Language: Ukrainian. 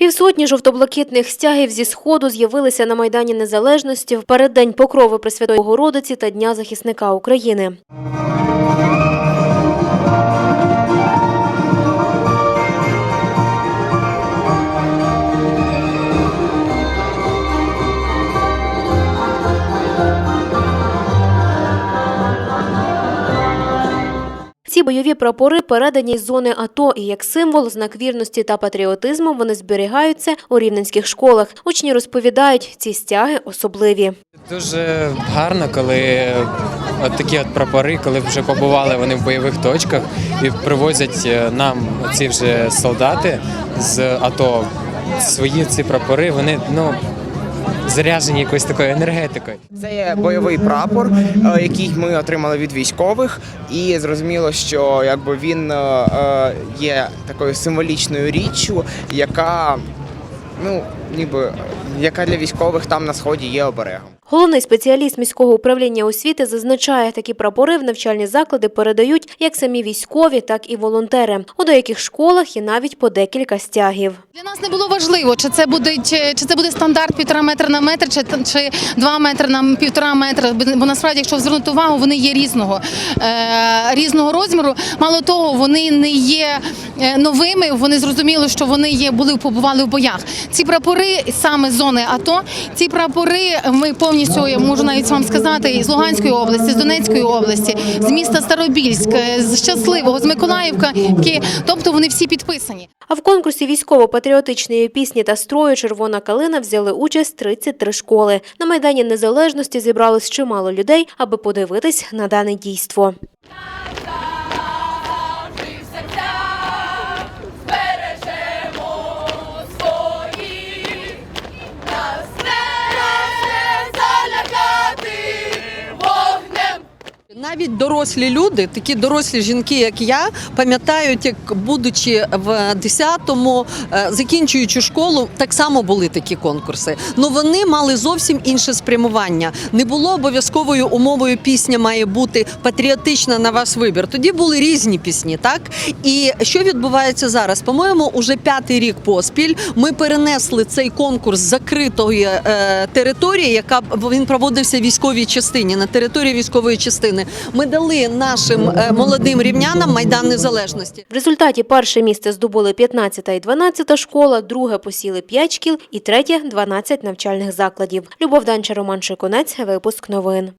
Півсотні жовто-блакитних стягів зі сходу з'явилися на майдані Незалежності в переддень покрови Пресвятої Богородиці та Дня захисника України. Бойові прапори передані з зони АТО і як символ, знак вірності та патріотизму вони зберігаються у рівненських школах. Учні розповідають, ці стяги особливі. Дуже гарно, коли от такі от прапори, коли вже побували вони в бойових точках і привозять е, нам ці вже солдати з АТО свої ці прапори, вони ну заряджені якоюсь такою енергетикою. Це є бойовий прапор, е, який ми отримали від військових, і зрозуміло, що якби він е, е, є такою символічною річчю, яка ну ніби яка для військових там на сході є оберегом. Головний спеціаліст міського управління освіти зазначає, такі прапори в навчальні заклади передають як самі військові, так і волонтери. У деяких школах є навіть по декілька стягів. Для нас не було важливо, чи це буде чи, чи це буде стандарт півтора метра на метр, чи, чи два метри на півтора метра. Бо насправді, якщо звернути увагу, вони є різного е, різного розміру. Мало того, вони не є е, новими. Вони зрозуміли, що вони є були побували в боях. Ці прапори саме зони АТО. Ці прапори ми повністю я можу навіть вам сказати з Луганської області, з Донецької області, з міста Старобільськ, е, з Щасливого, з Миколаївка. Тобто вони всі підписані. А в конкурсі військово-патріотичної пісні та строю Червона калина взяли участь 33 школи. На майдані Незалежності зібралось чимало людей, аби подивитись на дане дійство. Навіть дорослі люди, такі дорослі жінки, як я, пам'ятають, як будучи в 10-му, е, закінчуючи школу, так само були такі конкурси. Ну вони мали зовсім інше спрямування. Не було обов'язковою умовою пісня має бути патріотична на ваш вибір. Тоді були різні пісні, так і що відбувається зараз? По-моєму, уже п'ятий рік поспіль ми перенесли цей конкурс закритої е, території, яка він проводився в військовій частині на території військової частини. Ми дали нашим е, молодим рівнянам майдан незалежності. В результаті перше місце здобули 15 і 12 школа, друге посіли 5 шкіл і третє – 12 навчальних закладів. Любов Данча, Роман Шиконець, випуск новин.